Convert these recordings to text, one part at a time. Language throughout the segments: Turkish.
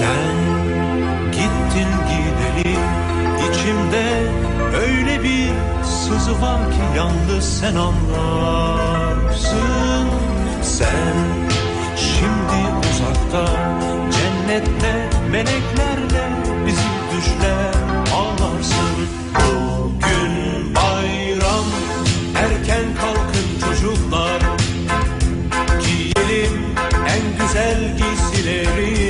Sen gittin gideli içimde öyle bir sızı var ki yalnız sen anlarsın. Sen şimdi uzakta cennette meleklerle bizi düşler ağlarsın. Bugün bayram erken kalkın çocuklar. Giyelim en güzel giysileri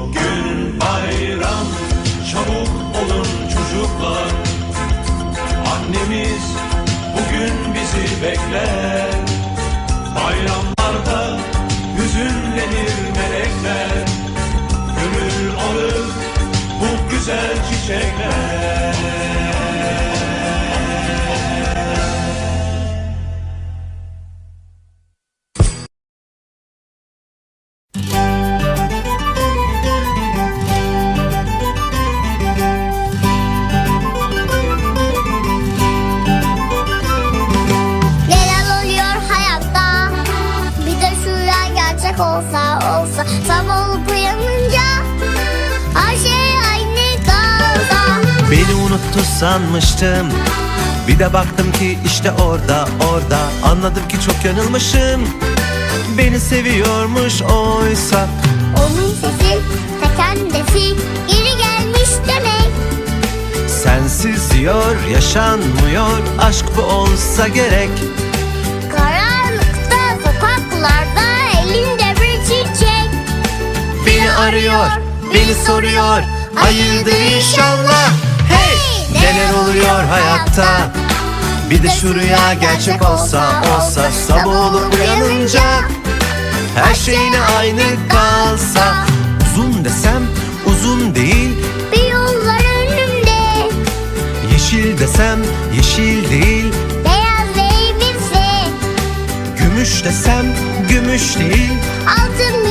bizi olsa olsa. Sabah olup uyanınca Her şey aynı kalsa. Beni unuttu sanmıştım. Bir de baktım ki işte orada orada. Anladım ki çok yanılmışım. Beni seviyormuş oysa. Onun sesi kendisi Geri gelmiş demek. Sensiz diyor yaşanmıyor. Aşk bu olsa gerek arıyor, beni soruyor. Hayırdır inşallah. Hey! Neler oluyor hayatta? Bir de şu rüya gerçek olsa olsa Sabah olup uyanınca. Her şeyine aynı kalsa Uzun desem uzun değil. Bir yollar önümde. Yeşil desem yeşil değil. Beyaz elbise Gümüş desem gümüş değil. Altın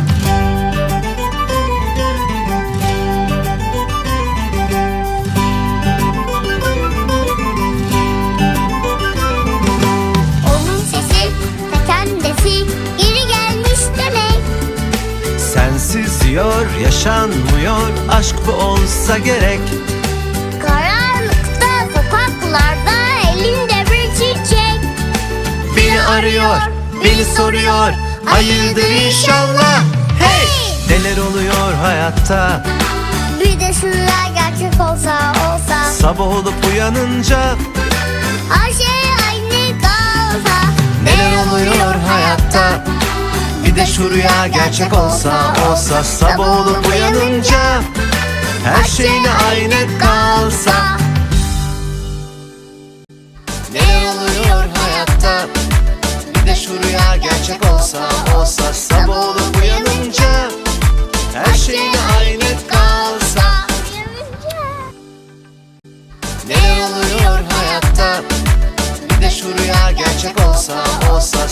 yaşanmıyor Aşk bu olsa gerek. Karanlıkta sokaklarda Elinde bir çiçek. Beni arıyor, beni soruyor Hayırdır inşallah. Hey! Neler oluyor hayatta? Bir de şuraya gerçek olsa olsa. Sabah olup uyanınca Her şey aynı kalsa. Neler oluyor hayatta şu rüya gerçek olsa olsa Sabah olup uyanınca Her şeyine aynı kalsa. Neler oluyor hayatta? Bir de şu rüya gerçek olsa Olsa sabah olup uyanınca Her şeyine aynı kalsa. Neler oluyor hayatta? Bir de şu rüya gerçek olsa Olsa